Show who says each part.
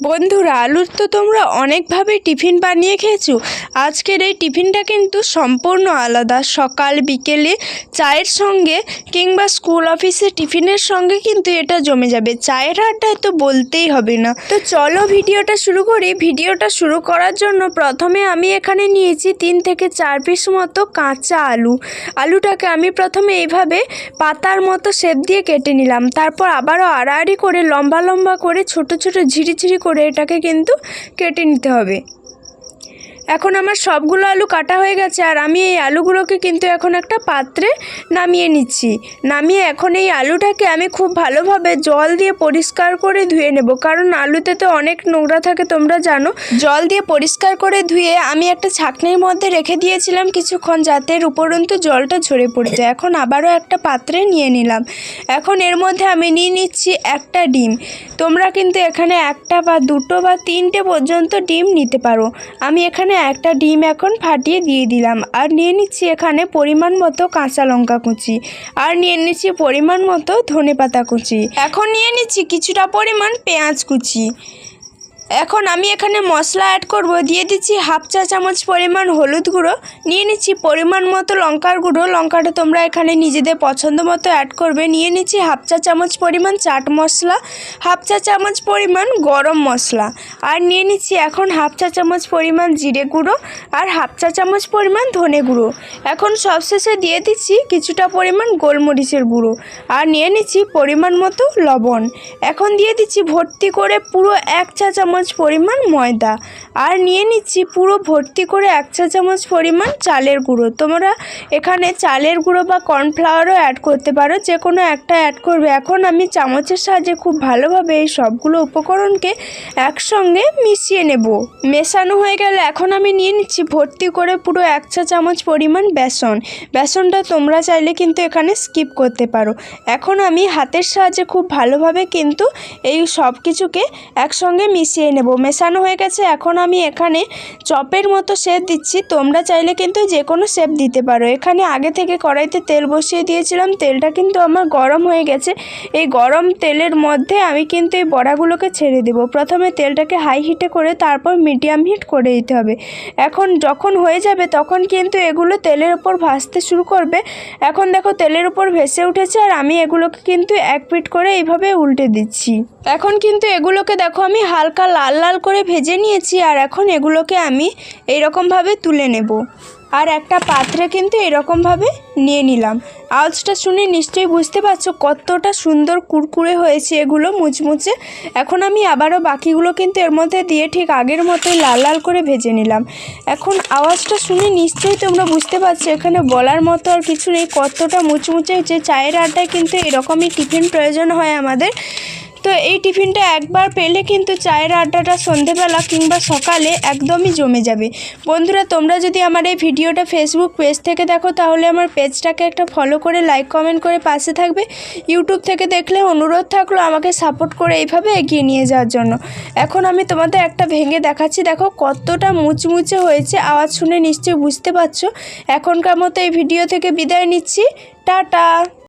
Speaker 1: বন্ধুরা, আলুর তো তোমরা অনেকভাবে টিফিন বানিয়ে খেয়েছো। আজকের এই টিফিনটা কিন্তু সম্পূর্ণ আলাদা। সকাল, বিকেলে চায়ের সঙ্গে কিংবা স্কুল অফিসে টিফিনের সঙ্গে কিন্তু এটা জমে যাবে। চায়ের আড্ডায় তো বলতেই হবে না। তো চলো ভিডিওটা শুরু করি। ভিডিওটা শুরু করার জন্য প্রথমে আমি এখানে নিয়েছি তিন থেকে চার পিস মতো কাঁচা আলু। আলুটাকে আমি প্রথমে এইভাবে পাতার মতো শেপ দিয়ে কেটে নিলাম। তারপর আবারও আড়াআড়ি করে লম্বা লম্বা করে ছোট ছোট ঝিরিঝিরি করে এটাকে কিন্তু কেটে নিতে হবে। এখন আমার সবগুলো আলু কাটা হয়ে গেছে আর আমি এই আলুগুলোকে কিন্তু এখন একটা পাত্রে নামিয়ে নিচ্ছি। নামিয়ে এখন এই আলুটাকে আমি খুব ভালোভাবে জল দিয়ে পরিষ্কার করে ধুয়ে নেব। কারণ আলুতে তো অনেক নোংরা থাকে, তোমরা জানো। জল দিয়ে পরিষ্কার করে ধুয়ে আমি একটা ছাকনির মধ্যে রেখে দিয়েছিলাম কিছুক্ষণ যাতে উপরন্তু জলটা ঝরে পড়ে যায়। এখন আবারও একটা পাত্রে নিয়ে নিলাম। এখন এর মধ্যে আমি নিয়ে নিচ্ছি একটা ডিম। তোমরা কিন্তু এখানে একটা বা দুটো বা তিনটে পর্যন্ত ডিম নিতে পারো। আমি এখানে একটা ডিম এখন ফাটিয়ে দিয়ে দিলাম। আর নিয়ে নিচ্ছি এখানে পরিমাণ মতো কাঁচা লঙ্কা কুচি। আর নিয়ে নিচ্ছি পরিমাণ মতো ধনে পাতা কুচি। এখন নিয়ে নিচ্ছি কিছুটা পরিমাণ পেঁয়াজ কুচি। এখন আমি এখানে মশলা অ্যাড করব। দিয়ে দিচ্ছি হাফ চা চামচ পরিমাণ হলুদ গুঁড়ো। নিয়ে নিচ্ছি পরিমাণ মতো লঙ্কার গুঁড়ো। লঙ্কাটা তোমরা এখানে নিজেদের পছন্দ মতো অ্যাড করবে। নিয়ে নিচ্ছি হাফ চা চামচ পরিমাণ চাট মশলা, হাফ চা চামচ পরিমাণ গরম মশলা। আর নিয়ে নিচ্ছি এখন হাফ চা চামচ পরিমাণ জিরে গুঁড়ো আর হাফ চা চামচ পরিমাণ ধনে গুঁড়ো। এখন সবশেষে দিয়ে দিচ্ছি কিছুটা পরিমাণ গোলমরিচের গুঁড়ো। আর নিয়ে নিচ্ছি পরিমাণ মতো লবণ। এখন দিয়ে দিচ্ছি ভর্তি করে পুরো এক চা চামচ পরিমাণ ময়দা। আর নিয়ে নিচ্ছি পুরো ভর্তি করে এক চা চামচ পরিমাণ চালের গুঁড়ো। তোমরা এখানে চালের গুঁড়ো বা কর্নফ্লাওয়ারও অ্যাড করতে পারো যে কোনো একটা অ্যাড করবে। এখন আমি চামচের সাহায্যে খুব ভালোভাবে এই সবগুলো উপকরণকে একসঙ্গে মিশিয়ে নেব। মেশানো হয়ে গেলে এখন আমি নিয়ে নিচ্ছি ভর্তি করে পুরো এক চা চামচ পরিমাণ বেসন। বেসনটা তোমরা চাইলে কিন্তু এখানে স্কিপ করতে পারো। এখন আমি হাতের সাহায্যে খুব ভালোভাবে কিন্তু এই সব কিছুকে একসঙ্গে মিশিয়ে নেব। মেশানো হয়ে গেছে, এখন আমি এখানে চপের মতো শেপ দিচ্ছি। তোমরা চাইলে কিন্তু যে কোনো শেপ দিতে পারো। এখানে আগে থেকে কড়াইতে তেল বসিয়ে দিয়েছিলাম, তেলটা কিন্তু আমার গরম হয়ে গেছে। এই গরম তেলের মধ্যে আমি কিন্তু এই বড়াগুলোকে ছেড়ে দেব। প্রথমে তেলটাকে হাই হিটে করে তারপর মিডিয়াম হিট করে দিতে হবে। এখন যখন হয়ে যাবে তখন কিন্তু এগুলো তেলের ওপর ভাজতে শুরু করবে। এখন দেখো তেলের উপর ভেসে উঠেছে আর আমি এগুলোকে কিন্তু এক পিট করে এইভাবে উল্টে দিচ্ছি। এখন কিন্তু এগুলোকে দেখো আমি হালকা লাল লাল করে ভেজে নিয়েছি আর এখন এগুলোকে আমি এইরকমভাবে তুলে নেব। আর একটা পাত্রে কিন্তু এরকমভাবে নিয়ে নিলাম। আওয়াজটা শুনে নিশ্চয়ই বুঝতে পারছ কতটা সুন্দর কুরকুরে হয়েছে এগুলো মুচমুচে। এখন আমি আবারও বাকিগুলো কিন্তু এর মধ্যে দিয়ে ঠিক আগের মতোই লাল লাল করে ভেজে নিলাম। এখন আওয়াজটা শুনে নিশ্চয়ই তোমরা বুঝতে পারছ এখানে বলার মতো আর কিছু নেই। কতটা মুচমুচে হচ্ছে চায়ের আড্ডায় কিন্তু এরকমই টিফিন প্রয়োজন হয় আমাদের। তো এই টিফিনটা একবার পেলে কিন্তু চায়ের আড্ডাটা সন্ধেবেলা কিংবা সকালে একদমই জমে যাবে। বন্ধুরা, তোমরা যদি আমার এই ভিডিওটা ফেসবুক পেজ থেকে দেখো, তাহলে আমার পেজটাকে একটা ফলো করে লাইক কমেন্ট করে পাশে থাকবে। ইউটিউব থেকে দেখলে অনুরোধ থাকল আমাকে সাপোর্ট করে এইভাবে এগিয়ে নিয়ে যাওয়ার জন্য। এখন আমি তোমাদের একটা ভেঙে দেখাচ্ছি। দেখো, কতটা মুচমুচে হয়েছে, আওয়াজ শুনে নিশ্চয়ই বুঝতে পারছ। এখনকার মতো এই ভিডিও থেকে বিদায় নিচ্ছি। টাটা!